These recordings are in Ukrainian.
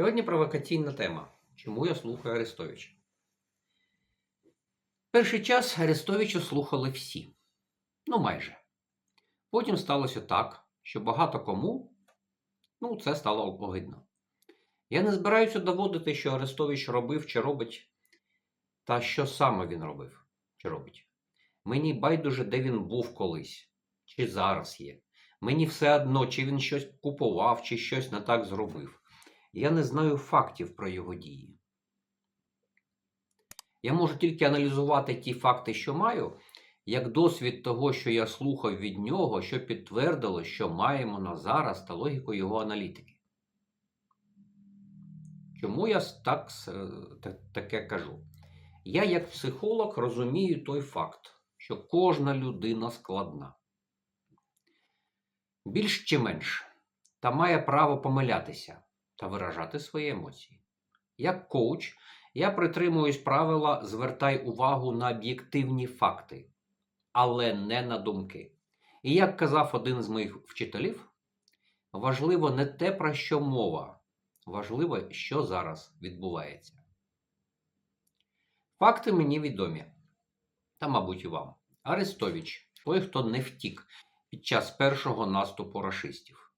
Сьогодні провокаційна тема. Чому я слухаю Арестовича? Перший час Арестовича слухали всі. Ну, майже. Потім сталося так, що багато кому ну, це стало огидно. Я не збираюся доводити, що Арестович робив чи робить, та що саме він робив чи робить. Мені байдуже, де він був колись, чи зараз є. Мені все одно, чи він щось купував, чи щось не так зробив. Я не знаю фактів про його дії. Я можу тільки аналізувати ті факти, що маю, як досвід того, що я слухав від нього, що підтвердило, що маємо на зараз та логіку його аналітики. Чому я так, таке кажу? Я, як психолог, розумію той факт, що кожна людина складна. Більш чи менш, та має право помилятися та виражати свої емоції. Як коуч, я притримуюсь правила звертай увагу на об'єктивні факти, але не на думки. І як казав один з моїх вчителів, важливо не те, про що мова, важливо, що зараз відбувається. Факти мені відомі, та, мабуть, і вам. Арестович той, хто не втік під час першого наступу рашистів.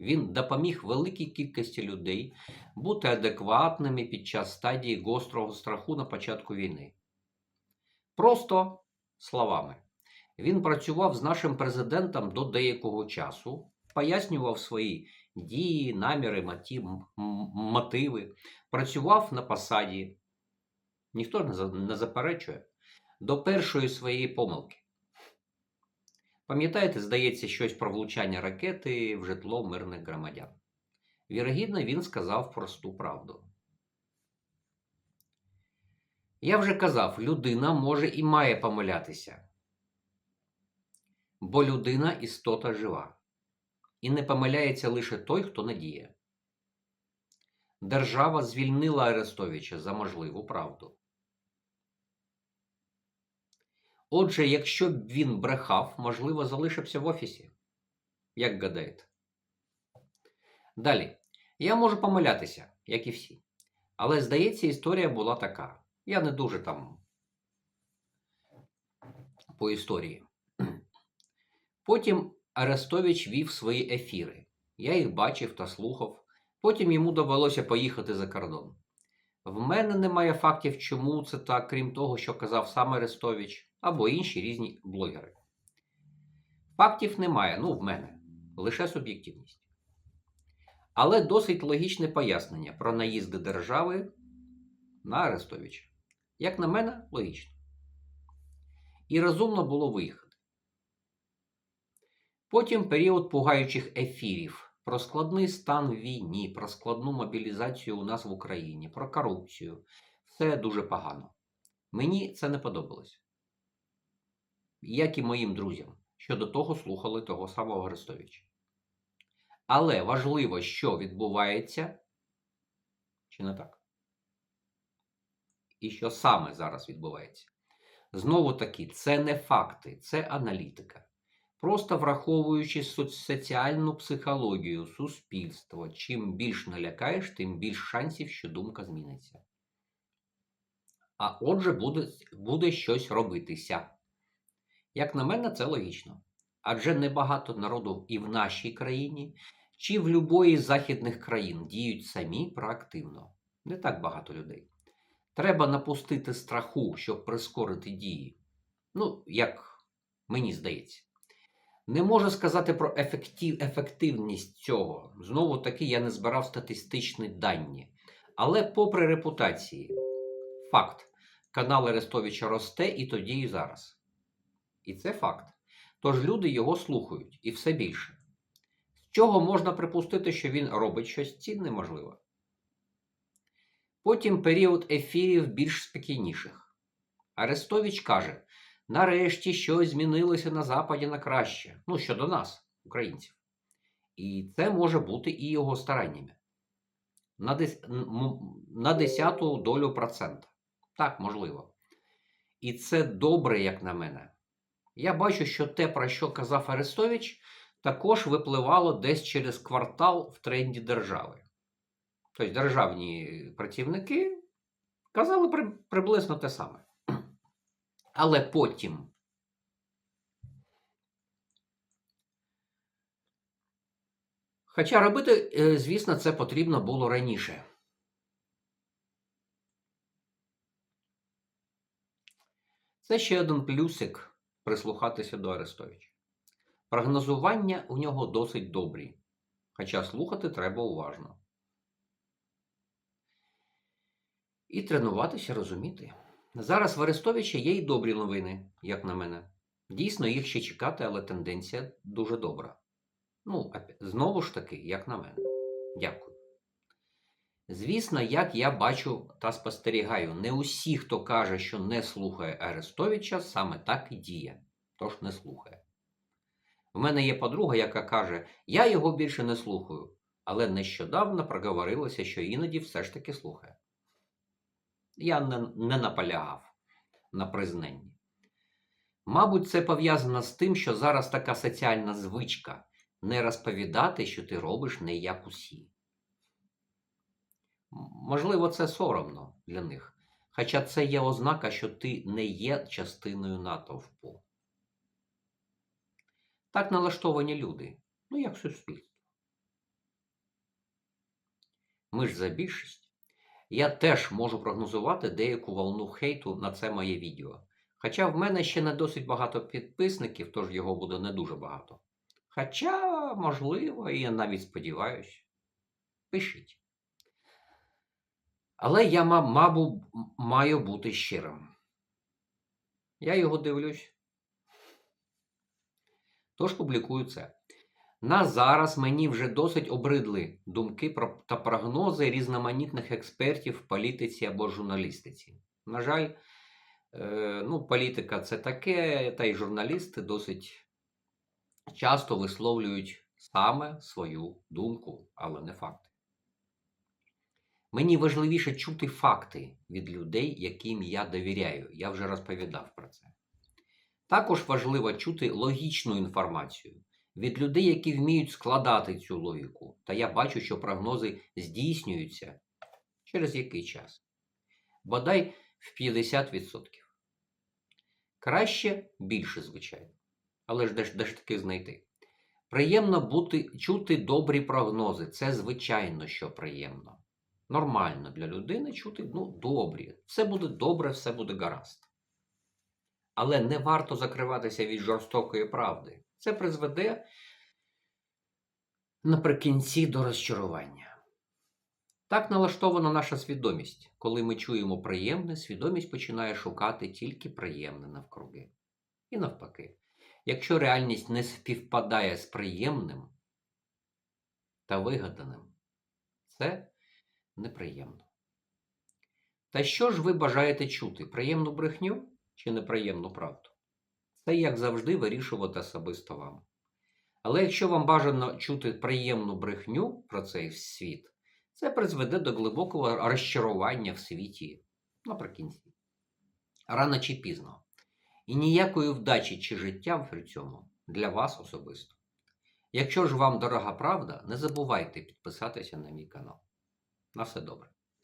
Він допоміг великій кількості людей бути адекватними під час стадії гострого страху на початку війни. Просто словами. Він працював з нашим президентом до деякого часу, пояснював свої дії, наміри, мотиви, працював на посаді. Ніхто не заперечує до першої своєї помилки. Пам'ятаєте, здається, щось про влучання ракети в житло мирних громадян. Вірогідно, він сказав просту правду. Я вже казав, людина може і має помилятися. Бо людина істота жива. І не помиляється лише той, хто надіє. Держава звільнила Арестовича за можливу правду. Отже, якщо б він брехав, можливо, залишився в офісі. Як гадаєте? Далі. Я можу помилятися, як і всі. Але, здається, історія була така. Я не дуже там по історії. Потім Арестович вів свої ефіри. Я їх бачив та слухав. Потім йому довелося поїхати за кордон. В мене немає фактів, чому це так, крім того, що казав сам Арестович або інші різні блогери. Фактів немає, ну, в мене, лише суб'єктивність. Але досить логічне пояснення про наїзди держави на Арестовича. Як на мене, логічно. І розумно було виїхати. Потім період пугаючих ефірів про складний стан в війні, про складну мобілізацію у нас в Україні, про корупцію. Все дуже погано. Мені це не подобалось як і моїм друзям, що до того слухали того самого Арестовича. Але важливо, що відбувається, чи не так? І що саме зараз відбувається. Знову таки, це не факти, це аналітика. Просто враховуючи соціальну психологію суспільства, чим більш налякаєш, тим більш шансів, що думка зміниться. А отже, буде, буде щось робитися. Як на мене, це логічно. Адже небагато народу і в нашій країні, чи в любої з західних країн діють самі проактивно. Не так багато людей. Треба напустити страху, щоб прискорити дії. Ну, як мені здається. Не можу сказати про ефектив, ефективність цього. Знову таки, я не збирав статистичні дані. Але, попри репутації, факт, канал Арестовича росте і тоді, і зараз. І це факт. Тож люди його слухають і все більше. З чого можна припустити, що він робить щось цінне можливо? Потім період ефірів більш спокійніших. Арестович каже: нарешті щось змінилося на Западі на краще. Ну, щодо нас, українців. І це може бути і його стараннями. На дес... на десяту долю процента. Так, можливо. І це добре, як на мене. Я бачу, що те, про що казав Арестович, також випливало десь через квартал в тренді держави. тобто державні працівники, казали при- приблизно те саме. Але потім Хоча робити, е, звісно, це потрібно було раніше. Це ще один плюсик прислухатися до Арестовича. Прогнозування у нього досить добрі, хоча слухати треба уважно. І тренуватися розуміти. Зараз в Арестовича є й добрі новини, як на мене. Дійсно, їх ще чекати, але тенденція дуже добра. Ну, знову ж таки, як на мене. Дякую. Звісно, як я бачу та спостерігаю, не усі, хто каже, що не слухає Арестовича, саме так і діє. Тож не слухає. В мене є подруга, яка каже, я його більше не слухаю, але нещодавно проговорилося, що іноді все ж таки слухає. Я не, не наполягав на признанні. Мабуть, це пов'язано з тим, що зараз така соціальна звичка не розповідати, що ти робиш не як усі. Можливо, це соромно для них. Хоча це є ознака, що ти не є частиною натовпу. Так налаштовані люди, ну як суспільство. Ми ж за більшість. Я теж можу прогнозувати деяку волну хейту на це моє відео. Хоча в мене ще не досить багато підписників, тож його буде не дуже багато. Хоча, можливо, і я навіть сподіваюся. Пишіть. Але я, ма- мабуть, маю бути щирим. Я його дивлюсь. Тож публікую це. На зараз мені вже досить обридли думки та прогнози різноманітних експертів в політиці або журналістиці. На жаль, е, ну, політика це таке, та й журналісти досить часто висловлюють саме свою думку, але не факти. Мені важливіше чути факти від людей, яким я довіряю. Я вже розповідав про це. Також важливо чути логічну інформацію від людей, які вміють складати цю логіку. Та я бачу, що прогнози здійснюються через який час. Бодай в 50%. Краще більше, звичайно. Але ж де ж, де ж таки знайти? Приємно бути, чути добрі прогнози. Це звичайно, що приємно. Нормально для людини чути ну, добрі. Все буде добре, все буде гаразд. Але не варто закриватися від жорстокої правди. Це призведе наприкінці до розчарування. Так налаштована наша свідомість. Коли ми чуємо приємне, свідомість починає шукати тільки приємне навкруги. І навпаки, якщо реальність не співпадає з приємним та вигаданим, це неприємно. Та що ж ви бажаєте чути? Приємну брехню чи неприємну правду? Це, як завжди, вирішувати особисто вам. Але якщо вам бажано чути приємну брехню про цей світ, це призведе до глибокого розчарування в світі наприкінці. Рано чи пізно. І ніякої вдачі чи життя при цьому для вас особисто. Якщо ж вам дорога правда, не забувайте підписатися на мій канал. На все добре.